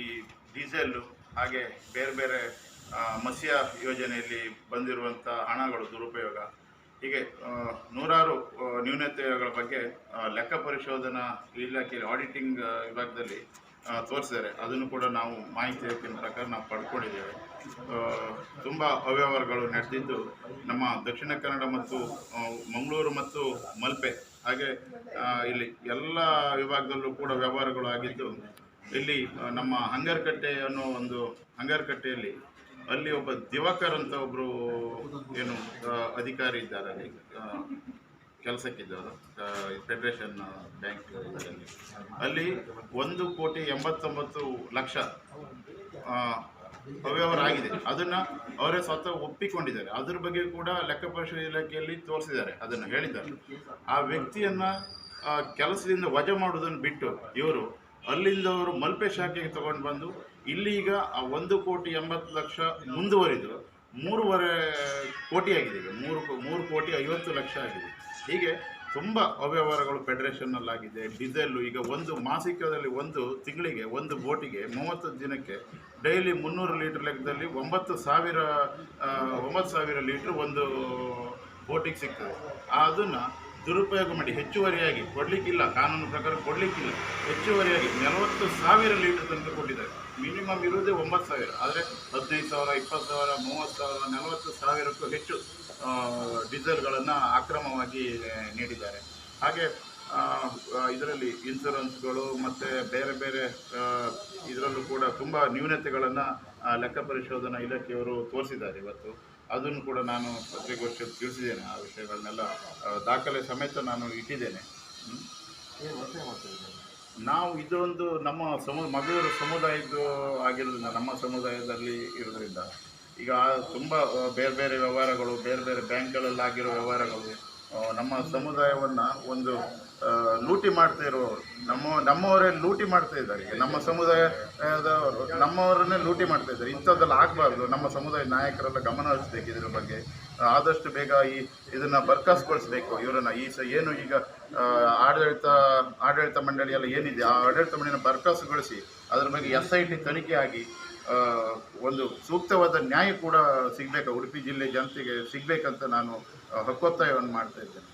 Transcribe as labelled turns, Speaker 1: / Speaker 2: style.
Speaker 1: ಈ ಡೀಸೆಲ್ಲು ಹಾಗೆ ಬೇರೆ ಬೇರೆ ಮತ್ಸ್ಯ ಯೋಜನೆಯಲ್ಲಿ ಬಂದಿರುವಂಥ ಹಣಗಳು ದುರುಪಯೋಗ. ಹೀಗೆ ನೂರಾರು ನ್ಯೂನತೆಗಳ ಬಗ್ಗೆ ಲೆಕ್ಕ ಪರಿಶೋಧನಾ ಇಲಾಖೆಯಲ್ಲಿ ಆಡಿಟಿಂಗ್ ವಿಭಾಗದಲ್ಲಿ ತೋರಿಸಿದ್ದಾರೆ. ಅದನ್ನು ಕೂಡ ನಾವು ಮಾಹಿತಿ ಹಕ್ಕಿನ ಪ್ರಕಾರ ನಾವು ಪಡ್ಕೊಂಡಿದ್ದೇವೆ. ತುಂಬ ಅವ್ಯವಹಾರಗಳು ನಡೆದಿದ್ದು ನಮ್ಮ ದಕ್ಷಿಣ ಕನ್ನಡ ಮತ್ತು ಮಂಗಳೂರು ಮತ್ತು ಮಲ್ಪೆ ಹಾಗೆ ಇಲ್ಲಿ ಎಲ್ಲ ವಿಭಾಗದಲ್ಲೂ ಕೂಡ ವ್ಯವಹಾರಗಳು ಆಗಿದ್ದು ಇಲ್ಲಿ ನಮ್ಮ ಹಂಗರ್ಕಟ್ಟೆ ಅನ್ನೋ ಒಂದು ಹಂಗರ್ಕಟ್ಟೆಯಲ್ಲಿ ಅಲ್ಲಿ ಒಬ್ಬ ದಿವಾಕರ್ ಅಂತ ಒಬ್ಬರು ಏನು ಅಧಿಕಾರಿ ಇದ್ದಾರೆ ಅಲ್ಲಿ. ಕೆಲಸಕ್ಕಿದ್ದವರು ಫೆಡರೇಷನ್ ಬ್ಯಾಂಕ್ ಇದರಲ್ಲಿ. ಅಲ್ಲಿ ಒಂದು ಕೋಟಿ ಎಂಬತ್ತೊಂಬತ್ತು ಲಕ್ಷ ಆ, ಅದನ್ನು ಅವರೇ ಸ್ವತಃ ಒಪ್ಪಿಕೊಂಡಿದ್ದಾರೆ. ಅದ್ರ ಬಗ್ಗೆ ಕೂಡ ಲೆಕ್ಕ ಪರಿಶೋಧನೆ ಇಲಾಖೆಯಲ್ಲಿ ತೋರಿಸಿದ್ದಾರೆ ಅದನ್ನು ಹೇಳಿದ್ದಾರೆ. ಆ ವ್ಯಕ್ತಿಯನ್ನ ಕೆಲಸದಿಂದ ವಜಾ ಮಾಡುವುದನ್ನು ಬಿಟ್ಟು ಇವರು ಅಲ್ಲಿಂದ ಅವರು ಮಲ್ಪೆ ಶಾಖೆಗೆ ತಗೊಂಡು ಬಂದು ಇಲ್ಲಿ ಈಗ ಆ ಒಂದು ಕೋಟಿ ಎಂಬತ್ತು ಲಕ್ಷ ಮುಂದುವರಿದು ಮೂರುವರೆ ಕೋಟಿ ಆಗಿದೆ ಈಗ. ಮೂರು ಮೂರು ಕೋಟಿ ಐವತ್ತು ಲಕ್ಷ ಆಗಿದೆ. ಹೀಗೆ ತುಂಬ ಅವ್ಯವಹಾರಗಳು ಫೆಡರೇಷನ್ನಲ್ಲಾಗಿದೆ ಡೀಸೆಲ್ಲು ಈಗ ಒಂದು ಮಾಸಿಕದಲ್ಲಿ ಒಂದು ತಿಂಗಳಿಗೆ, ಒಂದು ಬೋಟಿಗೆ ಮೂವತ್ತು ದಿನಕ್ಕೆ ಡೈಲಿ ಮುನ್ನೂರು ಲೀಟ್ರ್ ಲೆಕ್ಕದಲ್ಲಿ ಒಂಬತ್ತು ಸಾವಿರ ಒಂಬತ್ತು ಸಾವಿರ ಲೀಟ್ರ್ ಒಂದು ಬೋಟಿಗೆ ಸಿಗ್ತದೆ. ಅದನ್ನು ದುರುಪಯೋಗ ಮಾಡಿ ಹೆಚ್ಚುವರಿಯಾಗಿ ಕೊಡಲಿಕ್ಕಿಲ್ಲ, ಕಾನೂನು ಪ್ರಕಾರ ಕೊಡಲಿಕ್ಕಿಲ್ಲ. ಹೆಚ್ಚುವರಿಯಾಗಿ ನಲವತ್ತು ಸಾವಿರ ಲೀಟರ್ ತನಕ ಕೊಟ್ಟಿದ್ದಾರೆ. ಮಿನಿಮಮ್ ಇರುವುದೇ ಒಂಬತ್ತು ಸಾವಿರ. ಆದರೆ ಹದಿನೈದು ಸಾವಿರ, ಇಪ್ಪತ್ತು ಸಾವಿರ, ಮೂವತ್ತು ಸಾವಿರ, ನಲವತ್ತು ಸಾವಿರಕ್ಕೂ ಹೆಚ್ಚು ಡೀಸೆಲ್ಗಳನ್ನು ಅಕ್ರಮವಾಗಿ ನೀಡಿದ್ದಾರೆ. ಹಾಗೆ ಇದರಲ್ಲಿ ಇನ್ಸೂರೆನ್ಸ್ಗಳು ಮತ್ತು ಬೇರೆ ಬೇರೆ ಇದರಲ್ಲೂ ಕೂಡ ತುಂಬ ನ್ಯೂನತೆಗಳನ್ನು ಲೆಕ್ಕ ಪರಿಶೋಧನಾ ಇಲಾಖೆಯವರು ತೋರಿಸಿದ್ದಾರೆ ಇವತ್ತು. ಅದನ್ನು ಕೂಡ ನಾನು ಪತ್ರಿಕಾಗೋಷ್ಠಿಯಲ್ಲಿ ತಿಳಿಸಿದ್ದೇನೆ ಆ ವಿಷಯಗಳನ್ನೆಲ್ಲ ದಾಖಲೆ ಸಮೇತ ನಾನು ಇಟ್ಟಿದ್ದೇನೆ. ನಾವು ಇದೊಂದು ನಮ್ಮ ಸಮು ಮಗಳೂರು ಸಮುದಾಯದ್ದು ಆಗಿರೋದ್ರಿಂದ, ನಮ್ಮ ಸಮುದಾಯದಲ್ಲಿ ಇರೋದ್ರಿಂದ, ಈಗ ತುಂಬ ಬೇರೆ ಬೇರೆ ವ್ಯವಹಾರಗಳು, ಬೇರೆ ಬೇರೆ ಬ್ಯಾಂಕ್ಗಳಲ್ಲಿ ಆಗಿರೋ ವ್ಯವಹಾರಗಳು ನಮ್ಮ ಸಮುದಾಯವನ್ನು ಒಂದು ಲೂಟಿ ಮಾಡ್ತಾ ಇರೋರು ನಮ್ಮ, ನಮ್ಮವರೇ ಲೂಟಿ ಮಾಡ್ತಾ ಇದ್ದಾರೆ. ನಮ್ಮ ಸಮುದಾಯದವರು ನಮ್ಮವರನ್ನೇ ಲೂಟಿ ಮಾಡ್ತಾ ಇದ್ದಾರೆ. ಇಂಥದ್ದೆಲ್ಲ ಆಗಬಾರ್ದು. ನಮ್ಮ ಸಮುದಾಯ ನಾಯಕರೆಲ್ಲ ಗಮನ ಹರಿಸ್ಬೇಕು ಇದ್ರ ಬಗ್ಗೆ. ಆದಷ್ಟು ಬೇಗ ಈ ಇದನ್ನು ಬರ್ಖಾಸ್ಗೊಳಿಸ್ಬೇಕು ಇವರನ್ನು ಈ ಸ, ಏನು ಈಗ ಆಡಳಿತ ಆಡಳಿತ ಮಂಡಳಿ ಎಲ್ಲ ಏನಿದೆ, ಆ ಆಡಳಿತ ಮಂಡಳಿನ ಬರ್ಕಾಸ್ಗೊಳಿಸಿ, ಅದ್ರ ಬಗ್ಗೆ ಎಸ್ ಐ ಟಿ ತನಿಖೆ ಆಗಿ ಒಂದು ಸೂಕ್ತವಾದ ನ್ಯಾಯ ಕೂಡ ಸಿಗಬೇಕು ಉಡುಪಿ ಜಿಲ್ಲೆ ಜನತೆಗೆ ಸಿಗಬೇಕಂತ ನಾನು ಹಕ್ಕೊತ್ತಾಯವನ್ನು ಮಾಡ್ತಾ ಇದ್ದೇನೆ.